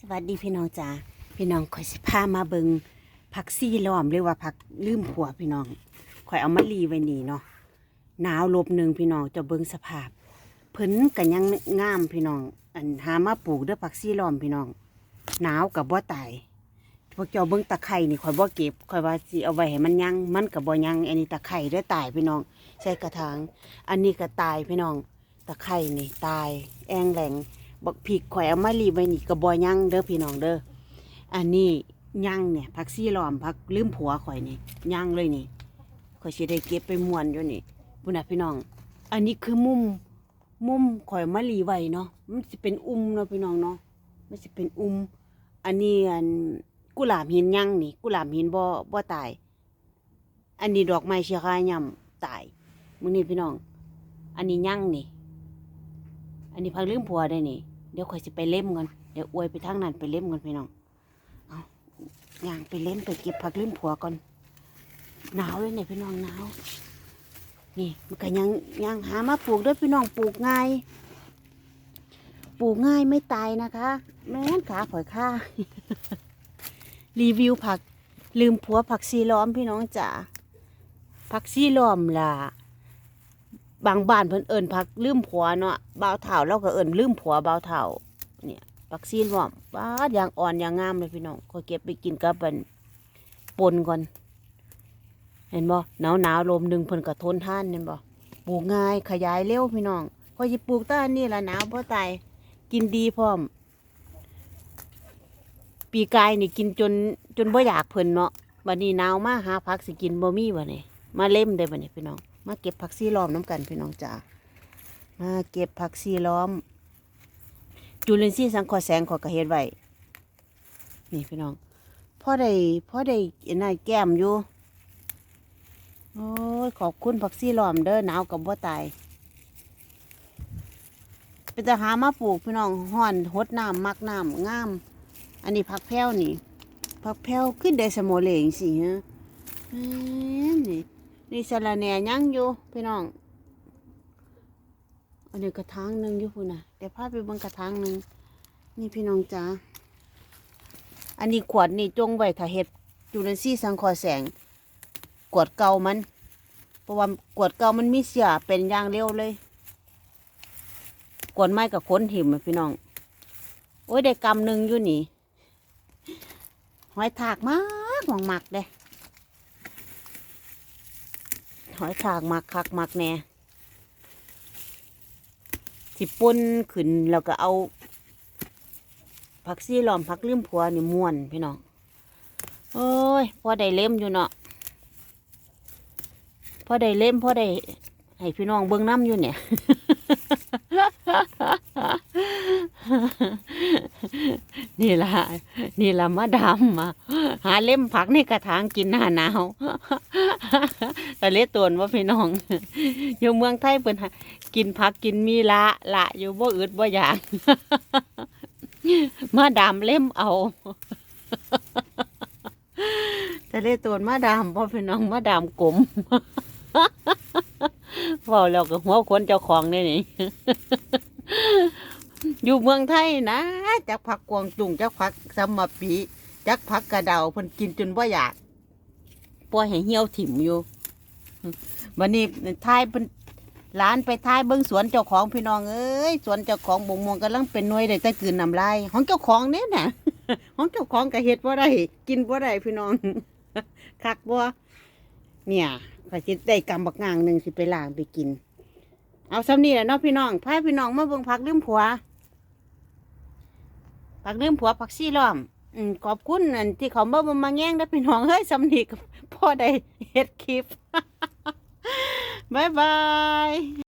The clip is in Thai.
สวัสดีพี่น้องจ้าพี่น้องข่อยสิพามาเบิงผักซี่ล้อมหรือว่าผักลืมผัวพี่น้องข่อยเอามารีไว้นี่เนาะหนาวลบหนึ่งพี่น้องจะเบิงสภาพเพิ่นกันยังงามพี่น้อง อันหามาปลูกด้อผักซี่ล้อมพี่น้องหนาวกับบ่ตายพวกเจ้าเบิ่งตะไคร่นี่ข่อยบ่เก็บข่อยว่าสิเอาไว้ให้มันยังมันก็บ่ยังอันนี้ตะไคร่เด้ตายพี่น้อง ใส่กระถางอันนี้ก็ตายพี่น้อง ตะไคร่นี่ตาย แองแหลง บักผิกข่อยเอามารีไว้นี่กระบอยังเด้อพี่น้องเด้ออันนี้ยังเนี่ยผักซี่ล้อมผักลืมผัวข่อยนี่ยังเลยนี่ข่อยสิได้เก็บไปมวนอยู่นี่พุ่นน่ะพี่น้อง อันนี้คือมุมมุมข่อยมารีไว้เนาะมันสิเป็นอุ้มเนาะพี่น้องเนาะมันสิเป็นอุ้มอันนี้อันกุหลาบหินยังนี่ กุหลาบหินบ่บ่ตาย อันนี้ดอกไม้เชียคายำตายมื้อนี้พี่น้อง อันนี้ยังนี่ อันนี้พักลืมผัวได้นี่ เดี๋ยวข่อยสิไปเล่มกันเดี๋ยวอวยไปทางนั้นไปเล่มกันพี่น้องเอาย่างไปเล่มไปเก็บผักลืมผัวก่อนหนาวเลยเนี่ยพี่น้องหนาวนี่มันก็ยังยังหามาปลูกด้วยพี่น้องปลูกง่ายปลูกง่ายไม่ตายนะคะแม่นขาข่อยค่ารีวิวผักลืมผัวผักซีล้อมพี่น้องจ๋าผักซีล้อมล่ะ บางบ้านเพิ่นเอิ้นผักลืมผัวเนาะบ่าวเฒ่าเราก็เอิ้นลืมผัวบ่าวเฒ่า เนี่ยผักซีล้อมป้าดอย่างอ่อนอย่างงามเลยพี่น้องก็เก็บไปกินกับเป็นปนก่อน เห็นบ่หนาวหนาวลมดึงเพิ่นก็ทนท่านเห็นบ่ปลูกง่ายขยายเร็วพี่น้องพอสิปลูกต้นนี่ล่ะหนาวบ่ตายกินดีพร้อม ปีกายนี่กินจนจนบ่อยากเพิ่นเนาะบัดนี้หนาวมาหาผักสิกินบ่มีบัดนี้มาเล่มได้บัดนี้พี่น้อง มาเก็บผักซีล้อมน้ำกันพี่น้องจ๋ามาเก็บผักซีล้อม จุลินทรีย์สังเคราะห์แสงขอกระเฮ็ดไว้นี่พี่น้องพ่อได้พ่อได้นายแก้มอยู่โอ้ยขอบคุณผักซีล้อมเด้อหนาวกับบ่ตายเป็นจะหามาปลูกพี่น้องห่อนหดน้ำมักน้ำงาม อันนี้ผักแพ้วนี่ผักแพ้วขึ้นได้สมอเลงสิฮะนี่ นี่สะระแหน่ยังอยู่พี่น้อง อันนี้กระถางหนึ่งอยู่พุ่นน่ะเดี๋ยวพาไปเบิ่งกระถางหนึ่งนี่พี่น้องจ๋าอันนี้ขวดนี่จงไว้ถ้าเฮ็ดจุลินทรีย์สังคราะห์แสงขวดเก่ามันเพราะว่าขวดเก่ามันมีเสียเป็นยางเร็วเลยขวดไม้กับค้นหิมพี่น้อง โอ้ยได้กำหนึ่งอยู่นี่หอยถากมากหวังหมักเด้ หอยถากมักคักมักแน่สิป่นขึ้นแล้วก็เอาผักซี่หลอมผักลืมผัวนี่ม่วนพี่น้องโอ้ยพอได้เล่มอยู่เนาะพอได้เล่มพอได้ให้พี่น้องเบิ่งน้ำอยู่เนี่ยนี่ละ นี่ละมาดามมา หาเล่มผักในกระถางกินหน้าหนาวตะเลตวนว่าพี่น้องอยู่เมืองไทยเพิ่นกินผักกินมีละละอยู่บ่อึดบ่อยากมาดามเล่มเอาตะเลตวนมาดามพ่อพี่น้องมาดามกลมเว้าแล้วก็หัวคนเจ้าของนี่นี่ อยู่เมืองไทยนะจักผักกวางตุงจักผักสมมาปีจักผักกระเดาเพิ่นกินจนบ่าอยากปล่อยให้เหี่ยวถิ่มอยู่วันนี้ทายเพิ่นร้านไปทายเบิ่งสวนเจ้าของพี่น้องเอ้ยสวนเจ้าของบงมวงกำลังเป็นน่วยได้แต่กืนน้ำลายของเจ้าของเนี่ยนะของเจ้าของก็เฮ็ดบ่ได้กินบ่ได้พี่น้องคักบ่เนี่ยก็สิได้กำบักงางหนึงสิไปล้างไปกิน เอาซ้ำนี่แหละเนาะพี่น้องพาพี่น้องมาเบิ่งผักลืมผัว ผักลืมผัวผักซี่ล้อมอืมขอบคุณอันที่เขาเบิ่อมาแง่งได้เป็นห้องเฮ้ยสำนีกพ่อได้เฮ็ดคลิป บายบาย